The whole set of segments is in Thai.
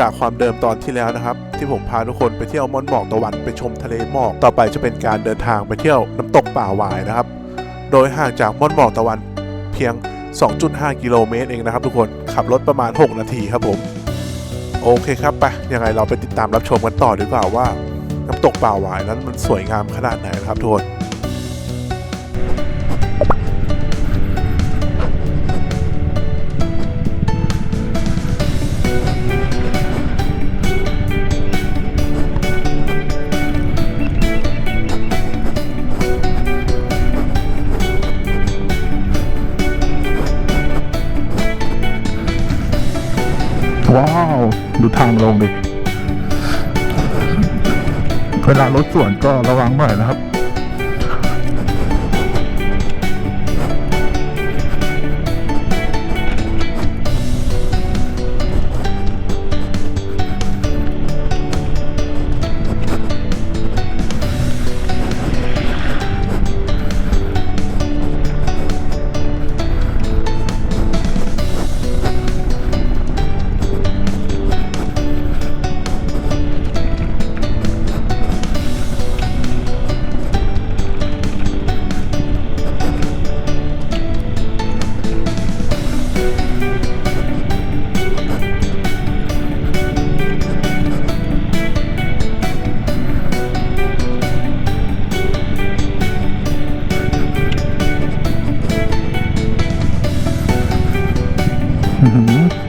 จากความเดิมตอนที่แล้วนะครับ ที่ผมพาทุกคนไปเที่ยวมอนหมอกตะวันไปชมทะเลหมอกต่อไปจะเป็นการเดินทางไปเที่ยวน้ำตกป่าหวายนะครับ โดยห่างจากมอนหมอกตะวันเพียง 2.5 กิโลเมตรเองนะครับ ทุกคนขับรถประมาณ 6 นาทีครับผม โอเคครับไปยังไงเราไปติดตามรับชมกันต่อดีกว่าว่า น้ำตกป่าหวายนั้นมันสวยงามขนาดไหนนะครับทุกคน ดูทางลงดิเวลารถสวนก็ระวังหน่อยนะครับ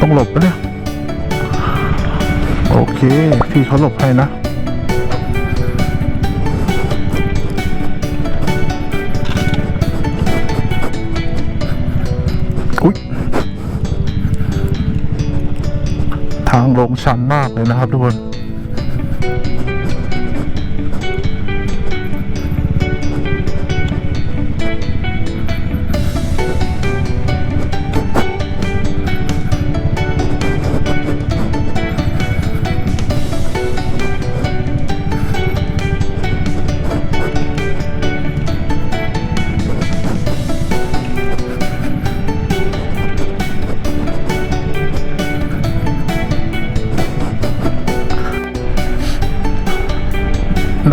ต้องหลบนะเนี่ยโอเค พี่เขาหลบให้นะ อุ๊ย ทางลงชันมากเลยนะครับทุกคน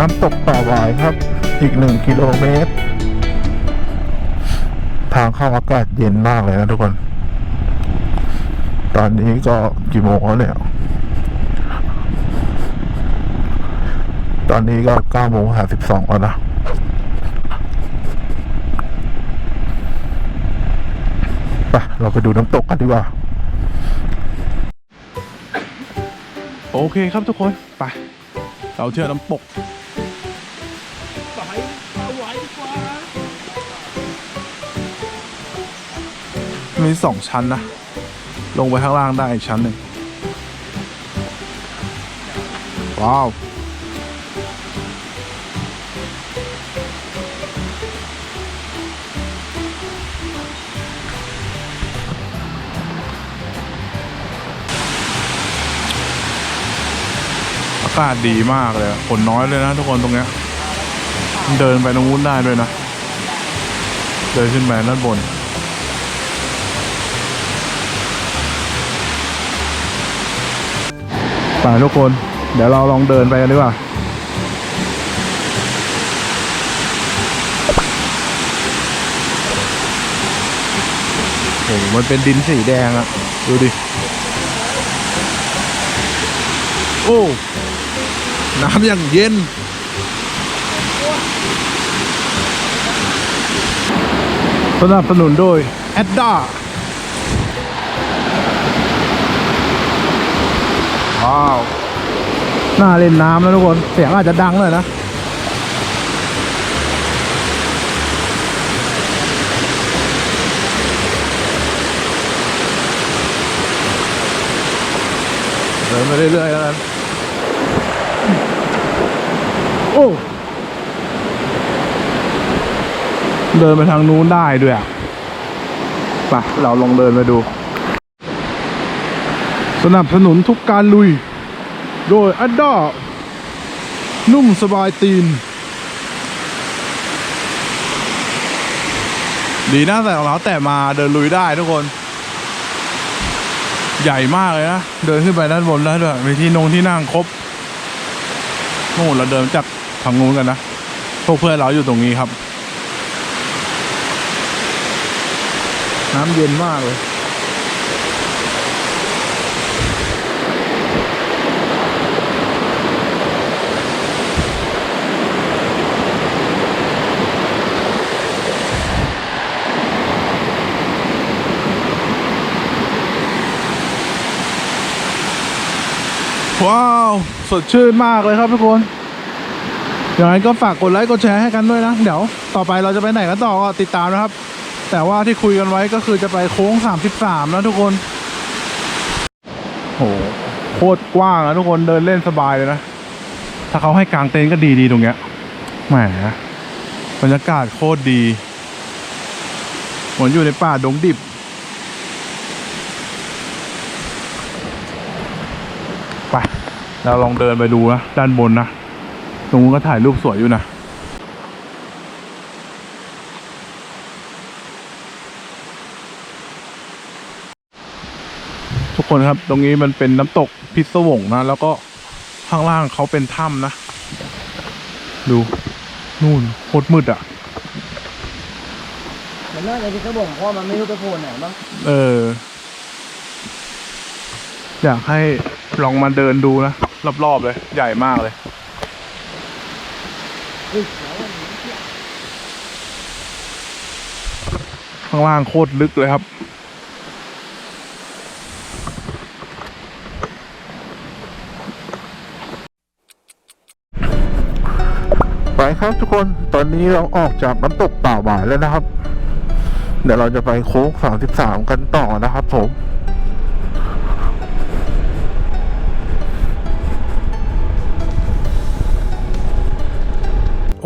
น้ำตกป่าหวายครับ อีกหนึ่งกิโลเมตร ทางเข้าอากาศเย็นมากเลยนะทุกคน ตอนนี้ก็กี่โมงแล้วเนี่ย ตอนนี้ก็เก้าโมงห้าสิบสองแล้วนะไปเราไปดูน้ำตกกันดีกว่า โอเคครับทุกคน ไป เราเที่ยวน้ำตก มีสองชั้นนะ ลงไปข้างล่างได้อีกชั้นหนึ่ง ว้าว อากาศดีมากเลยฝนน้อยเลยนะทุกคนตรงเนี้ย เดินไปตรงนู้นได้ด้วยนะ เดินขึ้นไปด้านบน ไปทุกคน เดี๋ยวเราลองเดินไปกันดีกว่าโอ้โหมันเป็นดินสีแดงอะดูดิ โอ้ น้ำอย่างเย็น สนับสนุนโดยแอดด้า ว้าวน่าเล่นน้ำนะทุกคน เสียงอาจจะดังเลยนะ เดินไปเรื่อยๆแล้วกันโอ้เดินไปทางนู้นได้ด้วยอะ ไป เราลองเดินไปดู สนับสนุนทุกการลุย โดยอัดด้านุ่มสบายตีน ดีนะใส่รองเท้าแตะมาเดินลุยได้ทุกคน ใหญ่มากเลยนะ เดินขึ้นไปด้านบนแล้วด้วยมีที่นงที่นั่งครบโน่นเราเดินจากทางนู้นกันนะพวกเพื่อนเราอยู่ตรงนี้ครับ น้ำเย็นมากเลย ว้าว สดชื่นมากเลยครับทุกคนอย่างไรก็ฝากกดไลค์กดแชร์ให้กันด้วยนะ เดี๋ยวต่อไปเราจะไปไหนกันต่อก็ติดตามนะครับ แต่ว่าที่คุยกันไว้ก็คือจะไปโค้ง 33 นะทุกคนโหโคตรกว้างนะทุกคนเดินเล่นสบายเลยนะ ถ้าเขาให้กางเต็นท์ก็ดีดีตรงเนี้ยแหมบรรยากาศโคตรดีเหมือนอยู่ในป่าดงดิบ ไปเราลองเดินไปดูนะด้านบนนะตรงนู้นก็ถ่ายรูปสวยอยู่นะทุกคนครับ ตรงนี้มันเป็นน้ำตกพิศวงนะ แล้วก็ข้างล่างเขาเป็นถ้ำนะ ดู นู่นโคตรมืดอะมันน่าจะที่เขาบอกเพราะมันไม่รู้ไปโผล่ไหนบ้างเออ อยากให้ ลองมาเดินดูนะ รอบๆเลย ใหญ่มากเลย ข้างล่างโคตรลึกเลยครับ ไปครับทุกคนตอนนี้เราออกจากน้ำตกป่าหวายแล้วนะครับ เดี๋ยวเราจะไปโค้ง 33 กันต่อนะครับผม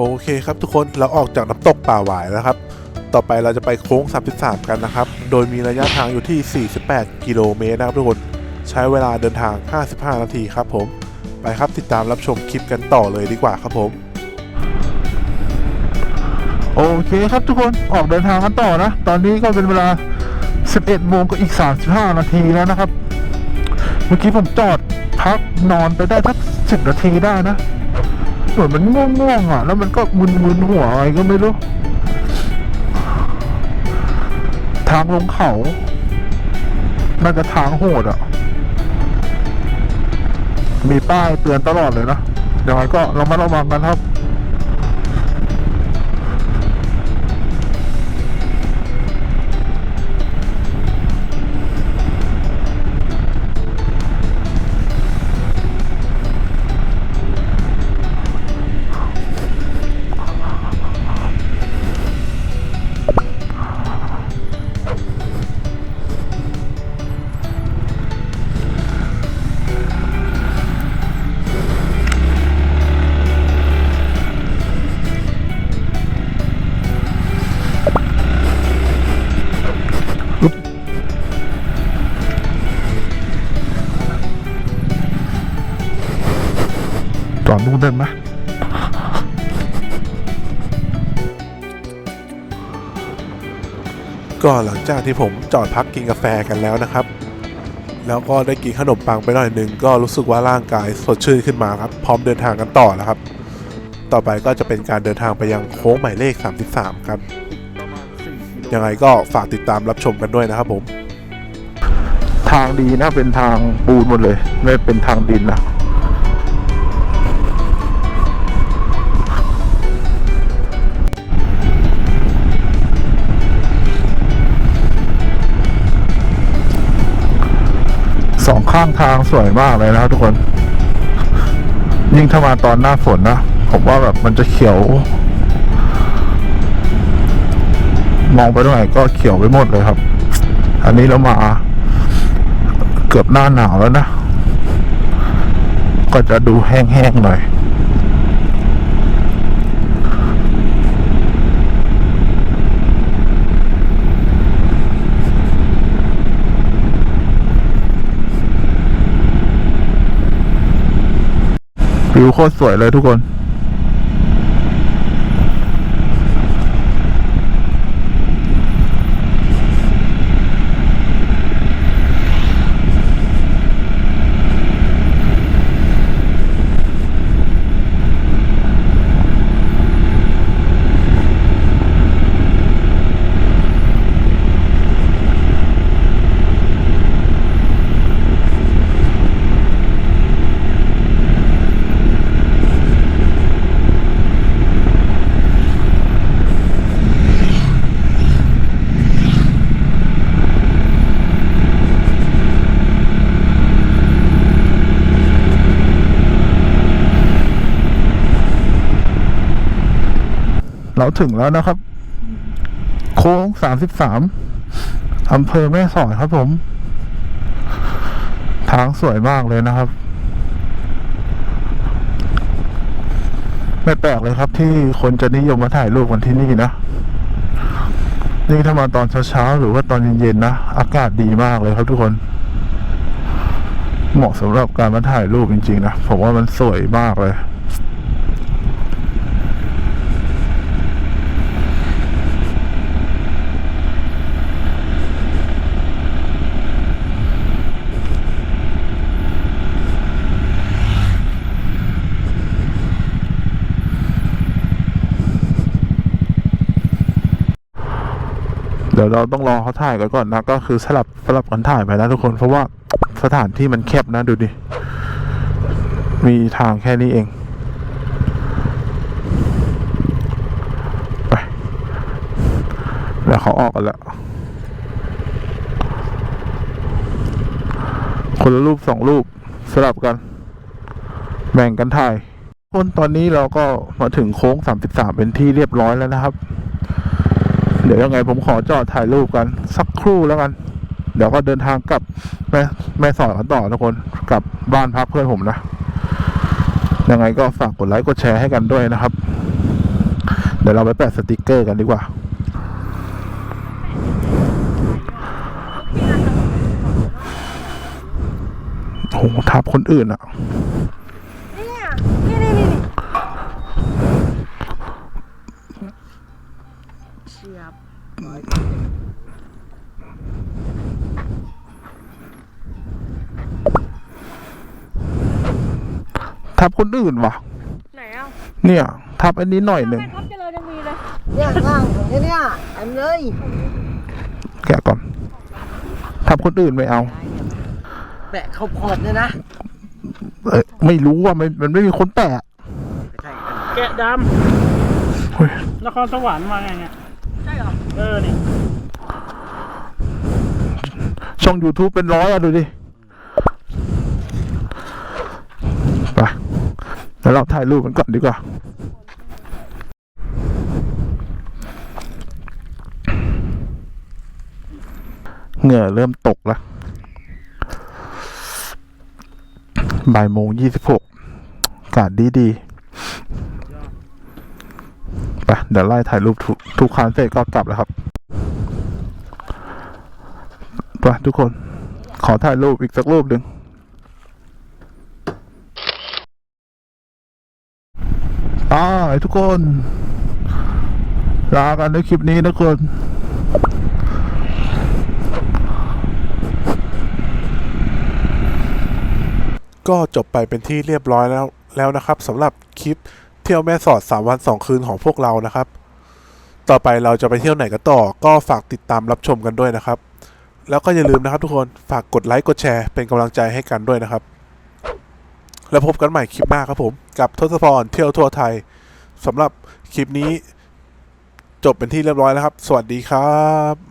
โอเคครับทุกคนเราออกจากน้ำตกป่าหวายแล้วครับ ต่อไปเราจะไปโค้ง 33 กันนะครับ โดยมีระยะทางอยู่ที่ 48 กิโลเมตรนะครับทุกคน ใช้เวลาเดินทาง 55 นาทีครับผม ไปครับติดตามรับชมคลิปกันต่อเลยดีกว่าครับผม โอเคครับทุกคนออกเดินทางกันต่อนะ ตอนนี้ก็เป็นเวลา 11 โมงกับอีก 35 นาทีแล้วนะครับ เมื่อกี้ผมจอดพักนอนไปได้สัก 10 นาทีได้นะ เหมือนมันง่วงๆอะ แล้วมันก็มึนๆหัวอะไรก็ไม่รู้ ทางลงเขา น่าจะทางโหดอะ มีป้ายเตือนตลอดเลยนะ เดี๋ยวก็เรามาระวังกันครับ อดนู่นได้ไหมก็หลังจากที่ผมจอดพักกินกาแฟกันแล้วนะครับ แล้วก็ได้กินขนมปังไปหน่อยหนึ่งก็รู้สึกว่าร่างกายสดชื่นขึ้นมาครับ พร้อมเดินทางกันต่อแล้วครับ ต่อไปก็จะเป็นการเดินทางไปยังโค้งหมายเลข 33 ครับ ยังไงก็ฝากติดตามรับชมกันด้วยนะครับผม ทางดีนะเป็นทางปูนหมดเลย ไม่เป็นทางดินนะ สองข้างทางสวยมากเลยนะครับทุกคน ยิ่งถ้ามาตอนหน้าฝนนะ ผมว่าแบบมันจะเขียว มองไปตรงไหนก็เขียวไปหมดเลยครับ อันนี้เรามา เกือบหน้าหนาวแล้วนะ ก็จะดูแห้งๆหน่อย วิวโคตรสวยเลยทุกคน ถึงแล้วนะครับ โค้งสามสิบสามอำเภอแม่สอดครับผม ทางสวยมากเลยนะครับ ไม่แปลกเลยครับที่คนจะนิยมมาถ่ายรูปกันที่นี่นะ นี่ถ้ามาตอนเช้าๆหรือว่าตอนเย็นๆนะ อากาศดีมากเลยครับทุกคน เหมาะสำหรับการมาถ่ายรูปจริงๆนะ ผมว่ามันสวยมากเลย เราต้องรอเขาถ่ายกันก่อนนะก็คือสลับสลับกันถ่ายไปนะทุกคนเพราะว่าสถานที่มันแคบนะดูดิ มีทางแค่นี้เองไปเดี๋ยวเขาออกกันแล้วคนละรูปสองรูปสลับกัน แบ่งกันถ่ายคนตอนนี้เราก็มาถึงโค้ง 33 เป็นที่เรียบร้อยแล้วนะครับ ดี๋ยวยังไงผมขอจอดถ่ายรูปกันสักครู่แล้วกัน เดี๋ยวก็เดินทางกลับแม่แม่สอดกันต่อทุกคนกลับบ้านพักเพื่อนผมนะยังไงก็ฝากกดไลค์กดแชร์ให้กันด้วยนะครับ เดี๋ยวเราไปแปะสติกเกอร์กันดีกว่าโอ้โหทับคนอื่นอะเนี่ยนี่นี่นี่เชียบ ทับคนอื่นวะไหนอะเนี่ย ทับอันนี้หน่อยหนึ่งแม่ทับเจริญยังมีเลยเนี่ยข้างผมเนี่ยเนี่ยเต็มเลย แกะก่อน ทับคนอื่นไม่เอา แปะข้าวโพดเนี่ยนะ เอ้ยไม่รู้ว่ามันมันไม่มีคนแปะใช่แกะดเฮ้ยำนครสวรรค์มาไงเนี่ยใช่เหรอ เออนี่ ช่อง YouTube เป็นร้อยอะดูดิ ไป แล้วเราถ่ายรูปกันก่อนดีกว่าเหงื่อเริ่มตกแล้วบ่ายโมงยี่สิบหกอากาศดีดีๆไปเดี๋ยวไล่ถ่ายรูปทุกทุกคันเสร็จก็กลับแล้วครับไปทุกคน ขอถ่ายรูปอีกสักรูปหนึ่ง อ่าทุกคน ลากันในคลิปนี้นะคนก็จบไปเป็นที่เรียบร้อยแล้วแล้วนะครับสำหรับคลิปเที่ยวแม่สอด 3 วัน 2 คืนของพวกเรานะครับ ต่อไปเราจะไปเที่ยวไหนกันต่อ ก็ฝากติดตามรับชมกันด้วยนะครับ แล้วก็อย่าลืมนะครับทุกคนฝากกดไลค์กดแชร์เป็นกำลังใจให้กันด้วยนะครับ แล้วพบกันใหม่คลิปหน้าครับผม กับทศพรเที่ยวทั่วไทยสำหรับคลิปนี้จบเป็นที่เรียบร้อยแล้วครับ สวัสดีครับ